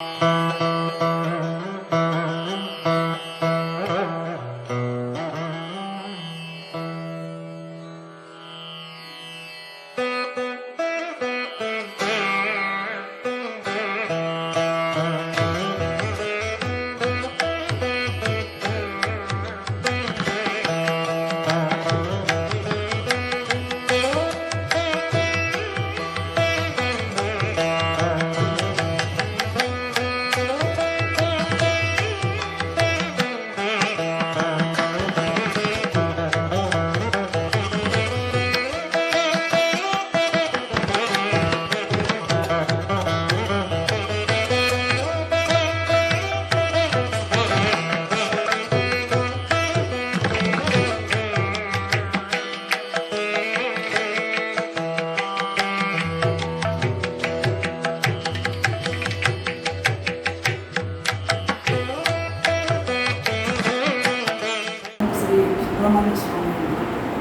శ్రీ సుబ్రహ్మణ్య స్వామి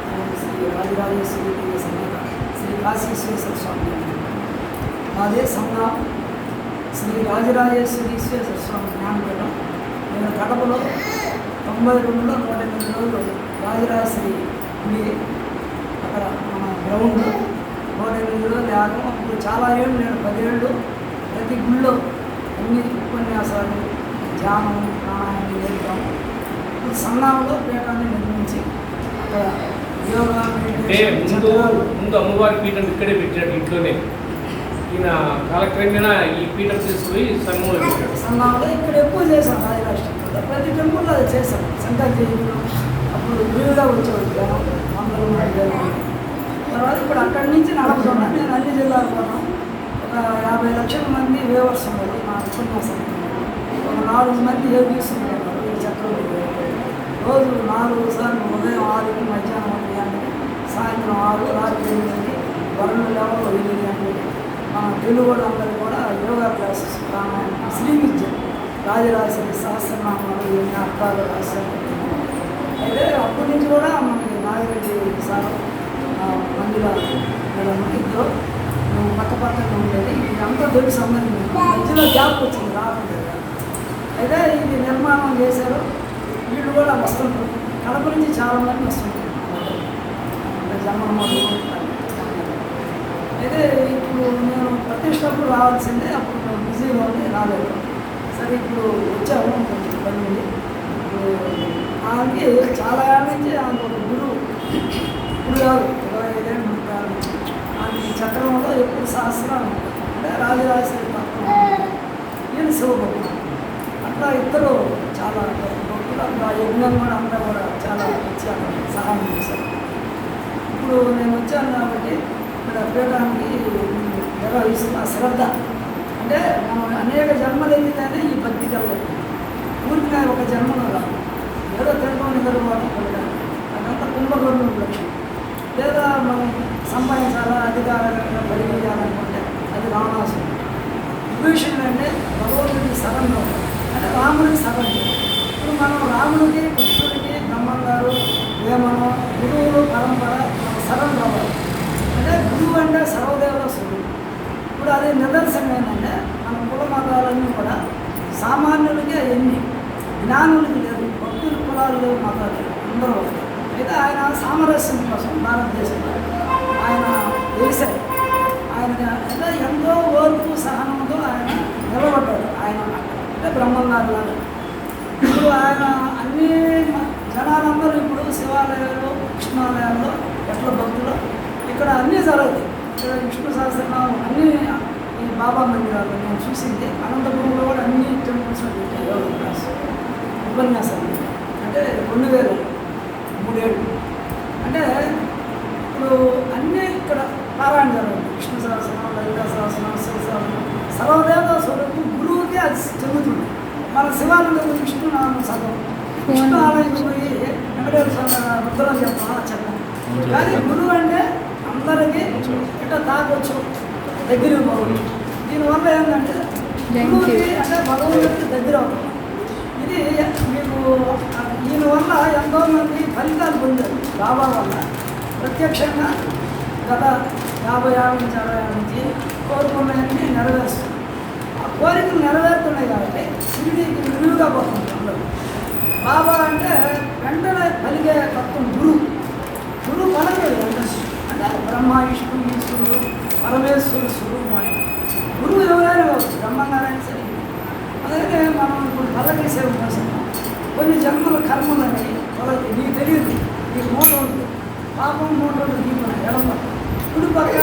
అలాగే శ్రీ రాజరాజేశ్వరి దేవి సమేత శ్రీ కాశీశ్వేశ్వర స్వామి అదే సంఘం శ్రీ రాజరాజేశ్వరి ఈశ్వేశ్వర స్వామి జ్ఞానపీఠం. నేను కడపలో తొంభై రెండులో నూట ఎనిమిది రోజులు రాజరాజేశ్వరి గుడి అక్కడ మన గ్రౌండ్. నూట ఎనిమిది రోజులు యాగం అప్పుడు చాలా ఏళ్ళు నేను పదేళ్ళు ప్రతి గుళ్ళో అన్ని ఉపన్యాసాలు ధ్యానం ప్రాణాయామం చేద్దాం పీఠాన్ని నిర్మించి అక్కడ అంటే ముందు ముందు అమ్మవారి పీఠం ఇక్కడే పెట్టాడు ఇంట్లోనే. ఈయన కాలక్రమేణా ఈ పీఠం తీసుకుపోయి సంఘంలో పెట్టాడు సంఘంలో ఇక్కడ ఎక్కువ చేశాం రాజరాష్ట్రంలో ప్రతి టెంపుల్లో అది చేశాం జయంతిలో అప్పుడు విడిగా వచ్చేవాడు జనం తర్వాత ఇప్పుడు అక్కడి నుంచి నడుపుతున్నా నేను అన్ని జిల్లాలు పోతాం ఒక యాభై లక్షల మంది వేవర్స్ ఉన్నారు. మా ఉపన్యాసం ఒక నాలుగు మంది యోగీస్ ఉన్నారు. ఈ చక్రవర్తి రోజు నాలుగు సార్లు ఉదయం ఆరుకి మధ్యాహ్నం ఒకటి గంటకి సాయంత్రం ఆరు రాత్రి ఎనిమిది వరుణ లెవెల్ ఎనిమిది గంటలకి. మన తెలుగు వాళ్ళందరూ కూడా యోగా క్లాసెస్ ప్రాణాయామం శ్రీ విద్య సహస్రనామాలు ఎన్ని అర్థాలు రాశారు. అయితే అప్పటి నుంచి కూడా మనకి నాగిరెడ్డి సార్ ఆ, మంజుల మేడం ఇద్దరు పక్క పక్కన ఉండేది. ఇదంతా దొరికి సంబంధించి మధ్యలో గ్యాప్ వచ్చింది రాకుండా అయితే ఇది నిర్మాణం చేశారు. వీళ్ళు కూడా వస్తుంటారు కడప నుంచి చాలామంది వస్తుంటారు. జన్మమోహన్ అయితే ఇప్పుడు నేను ప్రతిష్టప్పుడు రావాల్సిందే అప్పుడు బిజీగా ఉంది రాలేదు. సరే ఇప్పుడు వచ్చాము కొంచెం ఇబ్బంది ఉంది. ఇప్పుడు ఆమెకి చాలా ఏళ్ళ నుంచి ఆమె ఒక గురువు. ఇప్పుడు కాదు ఇరవై ఐదేళ్ళు ముప్పై ఆమె చక్రంలో ఎప్పుడు సహస్రం అంటే రాజరాజేశ్వరి పక్కన నేను శివభక్తుడు. అట్లా ఇద్దరు చాలా నా యజ్ఞం కూడా అంతా కూడా చాలా ఇచ్చాను సహాయం చేశాను ఇప్పుడు నేను వచ్చాను కాబట్టి ఇక్కడ పీఠానికి నిర్వహిస్తున్న శ్రద్ధ. అంటే మనం అనేక జన్మలు ఎత్తితేనే ఈ భక్తి కలగదు. ఊరికి ఒక జన్మలో రాదు ఏదో తెలుగుని నిద్రపోవడం కలగాలి అదంతా కుంభకోణం లక్ష్యం లేదా మనం సంపాదించాలా అధికారంగా పరిగెయ్యాలనుకుంటే అది రావణాసుడు విభీషణుడు అంటే భగవంతుడికి సగంలో అంటే రాముడికి సగం ఇప్పుడు మనం రాముడికి కృష్ణుడికి బ్రహ్మం గారు గురువులు పరంపర సర్వం రావాలి. అంటే గురువు అంటే సర్వదేవుల స్వరూపం. ఇప్పుడు అది నిదర్శనం ఏంటంటే మన కుల మతాలన్నీ కూడా సామాన్యులకి అవన్నీ జ్ఞానులకి లేదు భక్తుల కులాలు లేవు మతాలు అందరూ అయితే ఆయన సామరస్యం కోసం భారతదేశంలో ఆయన వేశారు. ఆయన అంటే ఎంతో ఓర్పు సహనంతో ఆయన నిలబడ్డాడు. ఆయన అంటే బ్రహ్మంగారు లాగా. ఇప్పుడు ఆయన అన్ని జనాలందరూ ఇప్పుడు శివాలయాల్లో కృష్ణాలయాల్లో ఎట్ల భక్తులు? ఇక్కడ అన్నీ జరుగుతాయి. ఇక్కడ విష్ణు సహస్రనామం అన్నీ ఈ బాబా మందిరాలు నేను చూసింది అనంతపురంలో కూడా అన్ని టెంపుల్స్ పెట్టాయి యోగ క్లాస్ ఉపన్యాసాలు. అంటే రెండు వేలు మూడేళ్ళు. అంటే ఇప్పుడు అన్నీ ఇక్కడ పారాయణ జరుగుతుంది. విష్ణు సహస్రనామం లలిత సహస్రనామం శివ సహస్రనామం సర్వదేవ స్వరూపం గురువుకే అది చెందుతుంది. మన శివాలయంలో విష్ణు నామం చదవం విష్ణు ఆలయం పోయి వెంకటేశ్వర స్వామి రుద్రం చెప్పాలి చెప్పాలి కానీ గురువు అంటే అందరికీ ఇట్లా తాగొచ్చు దగ్గరికి పోవచ్చు దీనివల్ల ఏంటంటే గురువుకి అంటే భగవంతుడికి దగ్గర అవుతుంది ఇది మీకు దీనివల్ల ఎంతో మంది ఫలితాలు పొందారు బాబా వల్ల. ప్రత్యక్షంగా గత యాభై ఏళ్ళ నుంచి అరవై ఏళ్ళ నుంచి కోరుకున్నవన్నీ నెరవేరుస్తుంది కోరికలు నెరవేరుతున్నాయి కాబట్టి షిరిడీకి విలువగా పోతుంది అందరూ. బాబా అంటే వెంటనే కలిగే తత్వం గురువు గురువు పలకడు వెంటనే అంటే బ్రహ్మ విష్ణు ఈశ్వరుడు పరమేశ్వరుడు స్వరూపం ఆయన గురువు ఎవరైనా కావచ్చు బ్రహ్మంగారైనా సరే. అలాగే మనం ఇప్పుడు పలకేసే కోసం కొన్ని జన్మల కర్మలని వాళ్ళకి నీకు తెలియదు. నీకు మూట ఉంది పాపం మూట ఉంది నీకు మన ఎడమ కుడి పక్క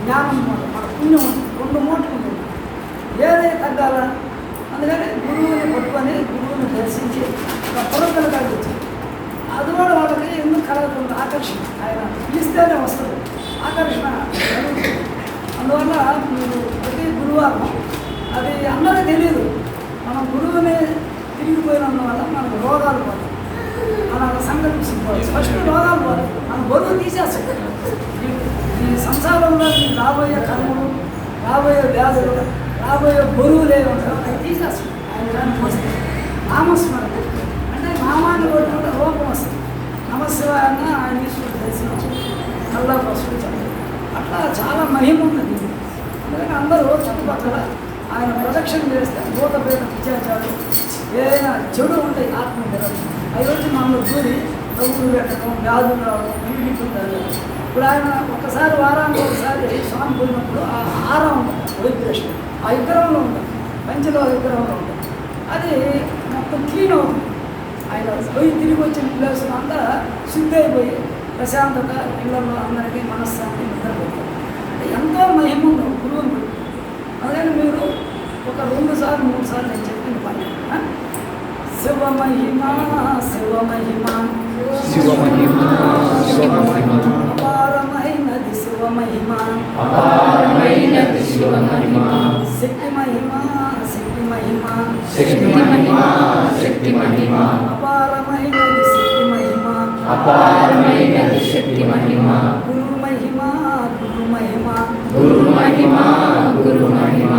జ్ఞానం మూట మన పుణ్యం ఉంది రెండు మూటలు ఉంటుంది ఏదే తగ్గాల అందుకని గురువుని పట్టుకొని గురువుని దర్శించి ఒక పొరకలు తగ్గించి అది కూడా వాళ్ళకి ఎందుకు కలగకుండా ఆకర్షణ ఆయన పిలిస్తేనే వస్తుంది ఆకర్షణ కలుగుతుంది. అందువల్ల మీరు ప్రతి గురువారం అది అందరికీ తెలియదు మనం గురువుని తిరిగిపోయినందువల్ల మనకు రోగాలు పోతాయి. అలా సంకల్పించుకోవాలి ఫస్ట్ రోగాలు పోతాయి. మన బరువు తీసేస్తాం ఈ- సంసారంలో మీ రాబోయే కర్మలు రాబోయే వ్యాధులు రాబోయే బరువు ఏమి ఉంటాయో అవి తీసేస్తాం ఆయన దానికి పోస్తే నామస్మరణ. అంటే నామాన్ని కొట్టుకుంటే రూపం వస్తుంది. నమశివాయన ఆయన ఈశ్వరుడు దర్శనం కల్లా ప్రశ్నించండి అట్లా చాలా మహిమ ఉన్నది. ఇది. అందుకని అందరూ చుట్టుపక్కల ఆయన ప్రదక్షిణ చేస్తే భూత పేద విద్యాచారు ఏదైనా చెడు ఉంటాయి ఆత్మ జరగదు అవి వచ్చి మనలో దూరి తగ్గులు పెట్టడం వ్యాధులు రావడం ఇంటికి ఇప్పుడు ఆయన ఒకసారి వారానికి ఒకసారి స్వామి పోయినప్పుడు ఆ ఆరా ఉంటుంది వైబ్రేషన్ ఆ విగ్రహంలో ఉంటుంది పంచలో విగ్రహంలో ఉంటుంది అది మొత్తం క్లీన్ అవుతుంది. ఆయన పోయి తిరిగి వచ్చిన ప్లేస్ అంతా శుద్ధి అయిపోయి ప్రశాంతత ఇళ్ళలో అందరికీ మనశ్శాంతి నిద్రపోతుంది. ఎంతో మహిమ ఉంది గురువుని అందుకని మీరు ఒక రెండు సార్లు మూడు సార్లు నేను చెప్పిన పని. ఆ? శివ మహిమ శివ మహిమ. శివ మహిమ శివ మహిమ. అపారమైనది శివ మహిమ. అపారమైనది శివ మహిమ. శక్తి మహిమ శక్తి మహిమ. శక్తి మహిమ శక్తి మహిమ. అపారమైనది శక్తి మహిమ. అపారమైనది శక్తి మహిమ. గురు మహిమ గురు మహిమ. గురు మహిమ గురు మహిమ.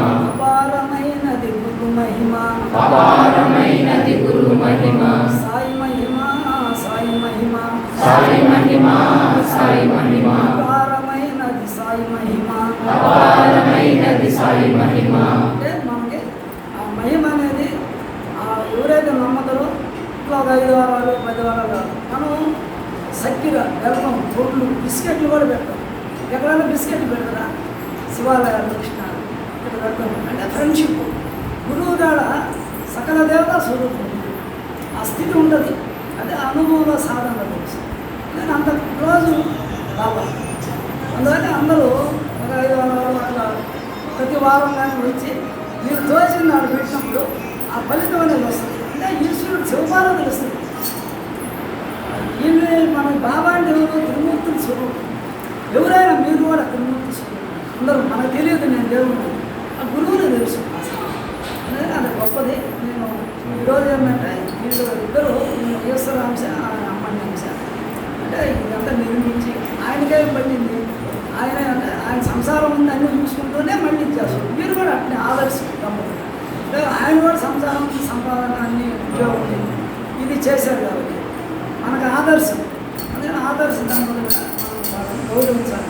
మహిమ. అపారమైనది గురు మహిమ. సాయి మహిమ సాయి మహిమ. సాయి మహిమ సాయి మహిమ. అపారమైనది సాయి మహిమ. అపారమైనది సాయి మహిమ. అంటే మనకి ఆ మహిమ అనేది ఆ ఎవరైతే నమ్మతారో ఇట్లా ఒక ఐదు వారాలు పది వారాలు మనం చక్కెర బెల్లం పొట్లు బిస్కెట్లు కూడా పెడతాం. ఎక్కడైనా బిస్కెట్లు పెడతారా? శివాలయాలు కృష్ణ ఇక్కడ పెడతాం. అంటే ఫ్రెండ్షిప్ గురువు కాడ సకల దేవత స్వరూపం. ఆ స్థితి ఉంటుంది అదే అనుభవ సాధన తెలుసు. నేను అంత రోజు బాబా అందువల్ల అందరూ ఒక ఐదు వందల అట్లా ప్రతి వారం కానీ వచ్చి మీరు తోచిన నాడు పెట్టినప్పుడు ఆ ఫలితం అనేది వస్తుంది. అంటే ఈశ్వరుడు శివపార్వతి తెలుస్తుంది. ఈయన మన బాబా అంటే ఎవరు త్రిమూర్తులు స్వరూపం. ఎవరైనా మీరు కూడా త్రిమూర్తి స్వరూపం. అందరూ మనకు తెలియదు నేను దేవుడు ఆ గురువు తీసుకొని నేను ఈరోజు ఏమంటే వీళ్ళు ఇద్దరు ఈశ్వరాంశ అమ్మని అంశ అంటే ఇదంతా నిర్మించి ఆయనకే పడింది. ఆయన అంటే ఆయన సంసారం ఉంది అన్నీ చూసుకుంటూనే మళ్ళీ మీరు కూడా అట్నే ఆదర్శం అంటే ఆయన కూడా సంసారం సంపాదన అన్ని ఉద్యోగం ఇది చేశారు కాబట్టి. మనకు ఆదర్శం. అందుకని ఆదర్శం దాని వల్ల మనం గౌరవించాలి.